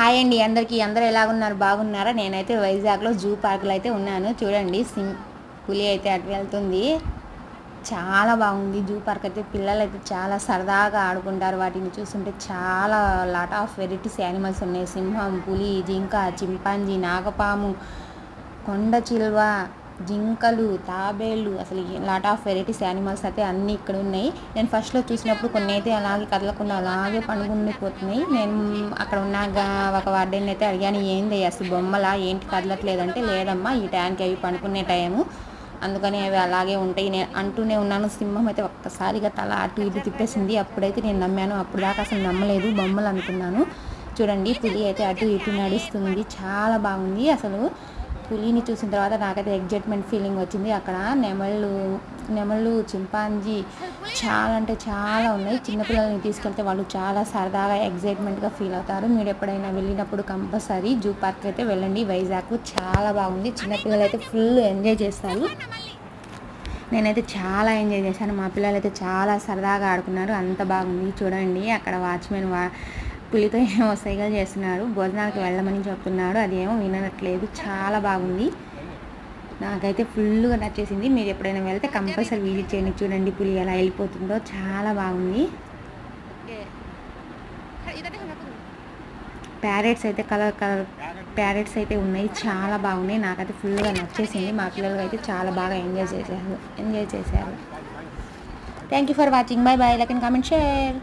Hi అండి అందరికీ. అందరూ ఎలాగున్నారు? బాగున్నారా? నేనైతే వైజాగ్లో జూ పార్క్లో అయితే ఉన్నాను. చూడండి సిం పులి అయితే అటు వెళ్తుంది. చాలా బాగుంది జూ పార్క్ అయితే. పిల్లలు అయితే చాలా సరదాగా ఆడుకుంటారు. వాటిని చూస్తుంటే చాలా లాట్ ఆఫ్ వెరైటీస్ యానిమల్స్ ఉన్నాయి. సింహం పులి జింక చింపాంజీ నాగపాము కొండ చిల్వ జింకలు తాబేళ్ళు అసలు లాట్ ఆఫ్ వెరైటీస్ యానిమల్స్ అయితే అన్నీ ఇక్కడ ఉన్నాయి. నేను ఫస్ట్లో చూసినప్పుడు కొన్ని అయితే అలాగే కదలకుండా అలాగే పండుకుండిపోతున్నాయి నేను అక్కడ ఉన్నాక ఒక వార్డెన్ అయితే అడిగాను ఏంది అసలు బొమ్మలా? ఏంటి కదలట్లేదంటే లేదమ్మా ఈ టైంకి అవి పండుకునే టైము అందుకని అవి అలాగే ఉంటాయి. నేను అంటూనే ఉన్నాను సింహం అయితే ఒక్కసారిగా తల అటు ఇటు తిప్పేసింది. అప్పుడైతే నేను నమ్మాను అప్పుడు దాకా అసలు నమ్మలేదు బొమ్మలు అనుకున్నాను. చూడండి పులి అయితే అటు ఇటు నడుస్తుంది చాలా బాగుంది. అసలు పులిని చూసిన తర్వాత నాకైతే ఎగ్జైట్మెంట్ ఫీలింగ్ వచ్చింది. అక్కడ నెమళ్ళు నెమళ్ళు చింపాంజీ చాలా అంటే చాలా ఉన్నాయి. చిన్నపిల్లల్ని తీసుకెళ్తే వాళ్ళు చాలా సరదాగా ఎగ్జైట్మెంట్గా ఫీల్ అవుతారు. మీరు ఎప్పుడైనా వెళ్ళినప్పుడు కంపల్సరీ జూ పార్క్ అయితే వెళ్ళండి. వైజాగ్ చాలా బాగుంది. చిన్నపిల్లలు అయితే ఫుల్ ఎంజాయ్ చేస్తారు. నేనైతే చాలా ఎంజాయ్ చేశాను. మా పిల్లలు అయితే చాలా సరదాగా ఆడుకున్నారు. అంత బాగుంది. చూడండి అక్కడ వాచ్మెన్ వా పులితో ఏమో సైకిల్ చేస్తున్నాడు భోజనాలకు వెళ్ళమని చెప్తున్నాడు అదేమో వినట్లేదు చాలా బాగుంది. నాకైతే ఫుల్గా నచ్చేసింది. మీరు ఎప్పుడైనా వెళ్తే కంపల్సరీ విజిట్ చేయండి. చూడండి పులి ఎలా వెళ్ళిపోతుందో. చాలా బాగుంది. ప్యారెట్స్ అయితే కలర్ కలర్ ప్యారెట్స్ అయితే ఉన్నాయి. చాలా బాగున్నాయి. నాకైతే ఫుల్గా నచ్చేసింది. మా పిల్లలు అయితే చాలా బాగా ఎంజాయ్ చేశారు. ఎంజాయ్ చేశారు. Thank you for watching bye bye like and comment share